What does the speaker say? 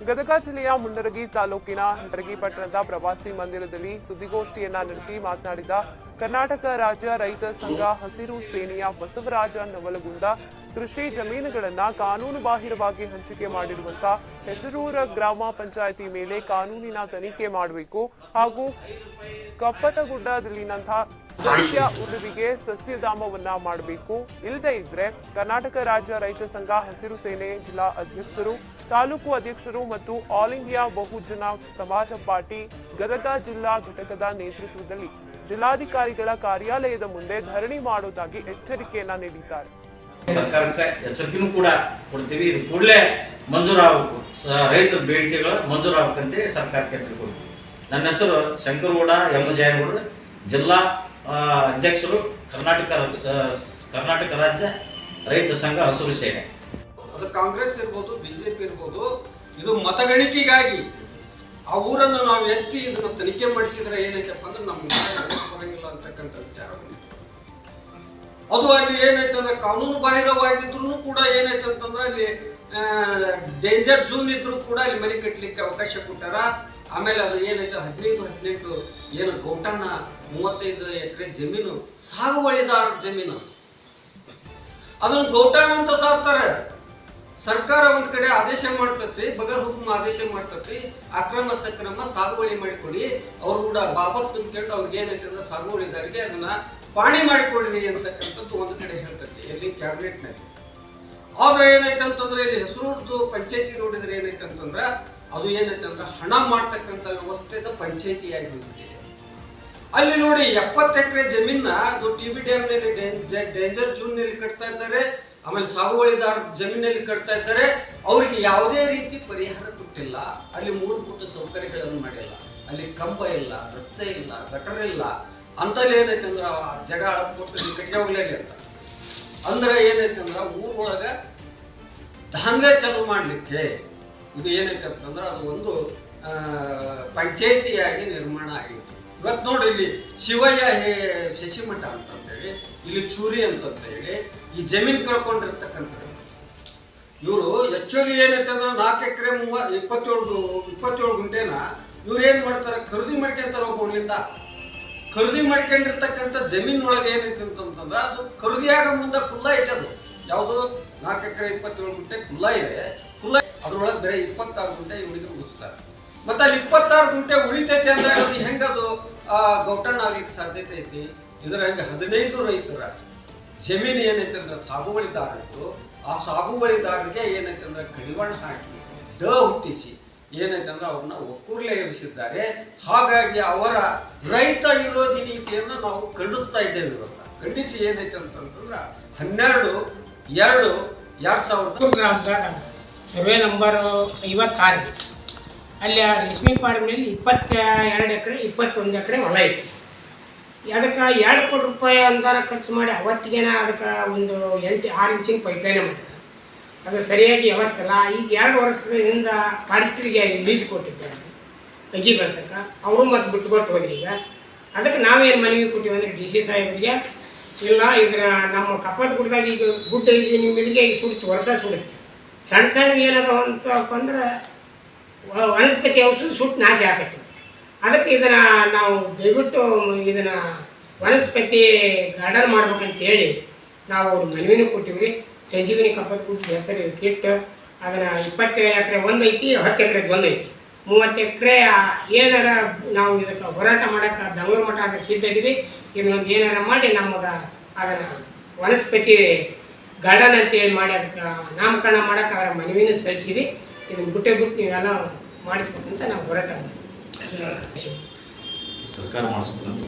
ಗದಗ ಜಿಲ್ಲೆಯ ಮುಂಡರಗಿ ತಾಲೂಕಿನ ಹೆಸರಗಿ ಪಟ್ಟಣದ ಪ್ರವಾಸಿ ಮಂದಿರದಲ್ಲಿ ಸುದ್ದಿಗೋಷ್ಠಿಯನ್ನ ನಡೆಸಿ ಮಾತನಾಡಿದ ಕರ್ನಾಟಕ ರಾಜ್ಯ ರೈತ ಸಂಘ ಹಸಿರು ಸೇನೆಯ ಬಸವರಾಜ ನವಲಗುಂದ ಕೃಷಿ ಜಮೀನುಗಳನ್ನ ಕಾನೂನು ಬಾಹಿರವಾಗಿ ಹಂಚಿಕೆ ಮಾಡಿರುವಂತ ಹೆಸರೂರ ಗ್ರಾಮ ಪಂಚಾಯಿತಿ ಮೇಲೆ ಕಾನೂನಿನ ತನಿಖೆ ಮಾಡಬೇಕು ಹಾಗೂ ಕಪ್ಪತಗುಡ್ಡದಲ್ಲಿನಂತಹ ಸಸ್ಯ ಉಳುವಿಗೆ ಸಸ್ಯಧಾಮವನ್ನ ಮಾಡಬೇಕು. ಇಲ್ಲದೆ ಇದ್ರೆ ಕರ್ನಾಟಕ ರಾಜ್ಯ ರೈತ ಸಂಘ ಹಸಿರು ಸೇನೆ ಜಿಲ್ಲಾ ಅಧ್ಯಕ್ಷರು, ತಾಲೂಕು ಅಧ್ಯಕ್ಷರು ಮತ್ತು ಆಲ್ ಇಂಡಿಯಾ ಬಹುಜನ ಸಮಾಜ ಪಾರ್ಟಿ ಗದಗ ಜಿಲ್ಲಾ ಘಟಕದ ನೇತೃತ್ವದಲ್ಲಿ ಜಿಲ್ಲಾಧಿಕಾರಿಗಳ ಕಾರ್ಯಾಲಯದ ಮುಂದೆ ಧರಣಿ ಮಾಡುವುದಾಗಿ ಎಚ್ಚರಿಕೆಯನ್ನ ನೀಡಿದ್ದಾರೆ. ಸರ್ಕಾರಕ್ಕೆ ಎಚ್ಚರಿಕೆನೂ ಕೂಡ ಕೊಡ್ತೀವಿ. ಇದು ಕೂಡಲೇ ಮಂಜೂರಾಗಬೇಕು ಸ- ರೈತರ ಬೇಡಿಕೆಗಳು ಮಂಜೂರಾಗಬೇಕಂತೇಳಿ ಸರ್ಕಾರಕ್ಕೆ ಎಚ್ಚರಿಕೆ ಕೊಡ್ತೀವಿ. ನನ್ನ ಹೆಸರು ಶಂಕರಗೌಡ ಎಂ. ಜಯನಗೌಡ. ಜಿಲ್ಲಾ ಅಧ್ಯಕ್ಷರು ಕರ್ನಾಟಕ ಕರ್ನಾಟಕ ರಾಜ್ಯ ರೈತ ಸಂಘ ಹಸಿರು ಸೇನೆ. ಅದು ಕಾಂಗ್ರೆಸ್ ಇರ್ಬೋದು ಬಿಜೆಪಿ ಇರ್ಬೋದು ಇದು ಮತಗಣಿಕೆಗಾಗಿ ಆ ಊರನ್ನು ನಾವು ಎತ್ತಿ ಇದನ್ನು ತನಿಖೆ ಮಾಡಿಸಿದ್ರೆ ಏನೈತಪ್ಪ ಅಂದ್ರೆ ನಮ್ಗೆ ಬರಂಗಿಲ್ಲ ಅಂತಕ್ಕಂಥ ವಿಚಾರ ಅದು ಅಲ್ಲಿ ಏನೈತೆ ಅಂದ್ರೆ ಕಾನೂನು ಬಾಹಿರವಾಗಿದ್ರು ಕೂಡ ಏನೈತೆ ಅಂತಂದ್ರೆ ಅಲ್ಲಿ ಡೇಂಜರ್ ಜೂನ್ ಇದ್ರು ಕೂಡ ಅಲ್ಲಿ ಮನೆ ಕಟ್ಟಲಿಕ್ಕೆ ಅವಕಾಶ ಕೊಟ್ಟಾರ. ಆಮೇಲೆ ಅದು ಏನೈತೆ ಹದಿನೈದು ಹದಿನೆಂಟು ಏನು ಗೌಟಣ್ಣ ಮೂವತ್ತೈದು ಎಕರೆ ಜಮೀನು, ಸಾಗುವಳಿದಾರ ಜಮೀನು. ಅದನ್ನು ಗೌಟಣ್ಣ ಅಂತ ಸಾರ್ತಾರೆ. ಸರ್ಕಾರ ಒಂದ್ ಕಡೆ ಆದೇಶ ಮಾಡ್ತತಿ ಬಗರ್ ಹುಕ್ಮ ಆದೇಶ ಮಾಡ್ತತಿ ಅಕ್ರಮ ಸಕ್ರಮ ಸಾಗುವಳಿ ಮಾಡಿಕೊಡಿ, ಅವ್ರು ಕೂಡ ಬಾಬತ್ ಕೇಳಿ ಅವ್ರಿಗೆ ಏನೈತೆ ಅಂದ್ರೆ ಸಾಗುವಳಿದಾರಿಗೆ ಅದನ್ನ ಪಾಣಿ ಮಾಡಿಕೊಡ್ರಿ ಅಂತಕ್ಕಂಥದ್ದು ಒಂದು ಕಡೆ ಹೇಳ್ತತಿ ಎಲ್ಲಿ ಕ್ಯಾಬಿನೆಟ್ನಲ್ಲಿ. ಆದ್ರೆ ಏನೈತೆ ಅಂತಂದ್ರೆ ಇಲ್ಲಿ ಹೆಸರೂರ್ದು ಪಂಚಾಯತಿ ನೋಡಿದ್ರೆ ಏನೈತೆ ಅಂತಂದ್ರೆ ಅದು ಏನೈತೆ ಅಂದ್ರೆ ಹಣ ಮಾಡ್ತಕ್ಕಂಥ ವ್ಯವಸ್ಥೆದ ಪಂಚಾಯತಿ ಆಗಿಬಿಟ್ಟಿದೆ ಅಲ್ಲಿ ನೋಡಿ ಎಪ್ಪತ್ತು ಎಕರೆ ಜಮೀನ ಅದು ಟಿ ಬಿ ಡ್ಯಾಮ್ನಲ್ಲಿ ಡೇಂಜರ್ ಜೂನ್ನಲ್ಲಿ ಕಟ್ತಾ ಇದ್ದಾರೆ ಆಮೇಲೆ ಸಾಗುವಳಿದಾರ ಜಮೀನಲ್ಲಿ ಕಟ್ತಾ ಇದ್ದಾರೆ, ಅವರಿಗೆ ಯಾವುದೇ ರೀತಿ ಪರಿಹಾರ ಕೊಟ್ಟಿಲ್ಲ. ಅಲ್ಲಿ ಮೂಲಭೂತ ಸೌಕರ್ಯಗಳನ್ನು ಮಾಡಿಲ್ಲ. ಅಲ್ಲಿ ಕಂಬ ಇಲ್ಲ, ರಸ್ತೆ ಇಲ್ಲ, ಗಟರ್ ಇಲ್ಲ. ಅಂತಲ್ಲಿ ಏನೈತೆ ಅಂದ್ರೆ ಆ ಜಾಗ ಅಳದ್ ಕೊಟ್ಟು ನೀವು ಕಟ್ಟಿಗೆ ಹೋಗ್ಲೇ ಅಂತ. ಅಂದ್ರೆ ಏನೈತೆ ಅಂದ್ರೆ ಊರೊಳಗ ದಾಂಧಲೆ ಚಾಲು ಮಾಡ್ಲಿಕ್ಕೆ ಇದು ಏನೈತೆ ಅಂತಂದ್ರೆ ಅದು ಒಂದು ಪಂಚಾಯತಿಯಾಗಿ ಪಂಚಾಯಿತಿಯಾಗಿ ನಿರ್ಮಾಣ ಆಗಿತ್ತು. ಇವತ್ತು ನೋಡಿ ಇಲ್ಲಿ ಶಿವಯ್ಯ ಹೇ ಶಶಿಮಠ ಅಂತಂತೇಳಿ ಇಲ್ಲಿ ಚೂರಿ ಅಂತಂತೇಳಿ ಈ ಜಮೀನು ಕಳ್ಕೊಂಡಿರ್ತಕ್ಕಂಥದ್ದು ಇವರು ಏನೈತೆ ಅಂದ್ರೆ ನಾಲ್ಕು ಎಕರೆ ಮೂವ ಇಪ್ಪತ್ತೇಳು ಇಪ್ಪತ್ತೇಳು ಗುಂಟೆನ ಇವ್ರು ಏನ್ ಮಾಡ್ತಾರೆ? ಖರೀದಿ ಮಾಡ್ಕೊಂತಾರೆ ಒಬ್ಬರಿಂದ ಖರೀದಿ ಮಾಡ್ಕೊಂಡಿರ್ತಕ್ಕಂಥ ಜಮೀನೊಳಗೆ ಏನೈತೆ ಅಂತಂತಂದ್ರೆ ಅದು ಖರೀದಿಯಾಗ ಮುಂದೆ ಕುಲ್ಲ ಐತೆ ಅದು. ಯಾವುದು? ನಾಲ್ಕು ಎಕರೆ ಇಪ್ಪತ್ತೇಳು ಗುಂಟೆ ಕುಲ್ಲ ಇದೆ. ಕುಲ್ಲ ಅದ್ರೊಳಗೆ ಬೇರೆ ಇಪ್ಪತ್ತಾರು ಗುಂಟೆ ಇವರಿಗೆ ಉಳಿಸ್ತಾರೆ. ಮತ್ತೆ ಅಲ್ಲಿ ಇಪ್ಪತ್ತಾರು ಗುಂಟೆ ಉಳಿತೈತೆ ಅಂದಾಗ ಅದು ಹೆಂಗದು? ಆ, ಗೌಟಣ್ಣ ಆಗ್ಲಿಕ್ಕೆ ಸಾಧ್ಯತೆ ಐತಿ. ಇದ್ರ ಹೆಂಗೆ ಹದಿನೈದು ರೈತರ ಜಮೀನು ಏನೈತಂದ್ರೆ ಸಾಗುವಳಿದಾರರು ಆ ಸಾಗುವಳಿದಾರರಿಗೆ ಏನೈತೆ ಅಂದ್ರೆ ಕಡಿವಾಣ ಹಾಕಿ, ದ ಹುಟ್ಟಿಸಿ. ಏನೈತೆ ಅಂದ್ರೆ ಅವ್ರನ್ನ ಒಕ್ಕೂರ್ಲೆ ಎಬ್ಬಿಸಿದ್ದಾರೆ. ಹಾಗಾಗಿ ಅವರ ರೈತ ವಿರೋಧಿ ನೀತಿಯನ್ನು ನಾವು ಖಂಡಿಸ್ತಾ ಇದ್ದೇವೆ ಇವತ್ತು ಖಂಡಿಸಿ ಏನೈತೆ ಅಂತಂದ್ರೆ ಹನ್ನೆರಡು, ಎರಡು ಎರಡು ಸಾವಿರದ ಗ್ರಾಮದಾಗ ಸರ್ವೆ ನಂಬರ್ ಐವತ್ತಾರು ಅಲ್ಲಿ ಆ ರೇಷ್ಮೆ ಫಾರ್ಮ್ನಲ್ಲಿ ಇಪ್ಪತ್ತ ಎರಡು ಎಕರೆ, ಇಪ್ಪತ್ತೊಂದು ಎಕರೆ ಹೊಲ ಐತಿ. ಅದಕ್ಕೆ ಎರಡು ಕೋಟಿ ರೂಪಾಯಿ ಅನುದಾನ ಖರ್ಚು ಮಾಡಿ ಅವತ್ತಿಗೇನ ಅದಕ್ಕೆ ಒಂದು ಎಂಟು, ಆರು ಇಂಚಿನ ಪೈಪ್ಲೈನ್ ಮಾಡಿದ್ರು. ಅದು ಸರಿಯಾಗಿ ವ್ಯವಸ್ಥೆ ಇಲ್ಲ ಈಗ ಎರಡು ವರ್ಷದಿಂದ ಫಾರೆಸ್ಟ್ರಿಗೆ ಲೀಸ್ ಕೊಟ್ಟಿದ್ದಾರೆ. ಅಗಿ ಬೆಳ್ಸಕ್ಕೆ. ಅವರು ಮತ್ತೆ ಬಿಟ್ಕೊಟ್ಟು ಹೋದ್ರಿ ಈಗ. ಅದಕ್ಕೆ ನಾವೇನು ಮನವಿ ಕೊಟ್ಟಿವಿ ಅಂದರೆ ಡಿ ಸಿ ಸಾಹೇಬರಿಗೆ, ಇಲ್ಲ ಇದ್ರ ನಮ್ಮ ಕಪ್ಪದ ಗುಡ್ಡದಾಗ ಈಗ ಗುಡ್ಡ ಈಗ ನಿಮ್ಮ ಇಲ್ಲಿಗೆ ಈಗ ಸುಡುತ್ತೆ ವರ್ಷ ಸುಡುತ್ತೆ. ಸಣ್ಣ ಸಣ್ಣ ಏನದ ಅಂತಪ್ಪ ಅಂದ್ರೆ ವನಸ್ಪತಿ ಔಷಧ ಸುಟ್ಟು ನಾಶ ಆಗತ್ತೆ ಅದಕ್ಕೆ ಇದನ್ನ ನಾವು ದಯವಿಟ್ಟು ಇದನ್ನ ವನಸ್ಪತಿ ಗಾರ್ಡನ್ ಮಾಡ್ಬೇಕಂತ ಹೇಳಿ ನಾವು ಅವ್ರ ಮನವಿನೂ ರೀ ಸಂಜೀವಿನಿ ಕಪ್ಪದ ಹೆಸರು ಇಟ್ಟು ಅದನ್ನ ಇಪ್ಪತ್ತು ಎಕರೆ ಒಂದು ಐತಿ, ಹತ್ತು ಎಕರೆ ಒಂದು ಐತಿ. ಮೂವತ್ತು ಎಕರೆ ಏನಾರ ನಾವು ಇದಕ್ಕೆ ಹೋರಾಟ ಮಾಡಕ್ಕೆ ಬೆಂಗಳೂರು ಮಠ ಅದ್ರ ಸಿದ್ಧ ಇದೀವಿ. ಇದನ್ನೊಂದು ಏನಾರ ಮಾಡಿ ನಮಗೆ ಅದನ್ನ ವನಸ್ಪತಿ ಗಾರ್ಡನ್ ಅಂತೇಳಿ ಮಾಡಿ ಅದಕ್ಕೆ ನಾಮಕರಣ ಮಾಡಕ್ಕೆ ಅವರ ಮನವಿನ ಸಲ್ಲಿಸಿವಿ ಇದನ್ನ ಬಿಟ್ಟೆ ಬಿಟ್ಟು ನೀವೆಲ್ಲ ಮಾಡಿಸ್ಬೇಕಂತ ನಾವು ಹೋರಾಟ ಮಾಡಿ ಸರ್ಕಾರ ಮಾಡಿಸ್ಬೇಕು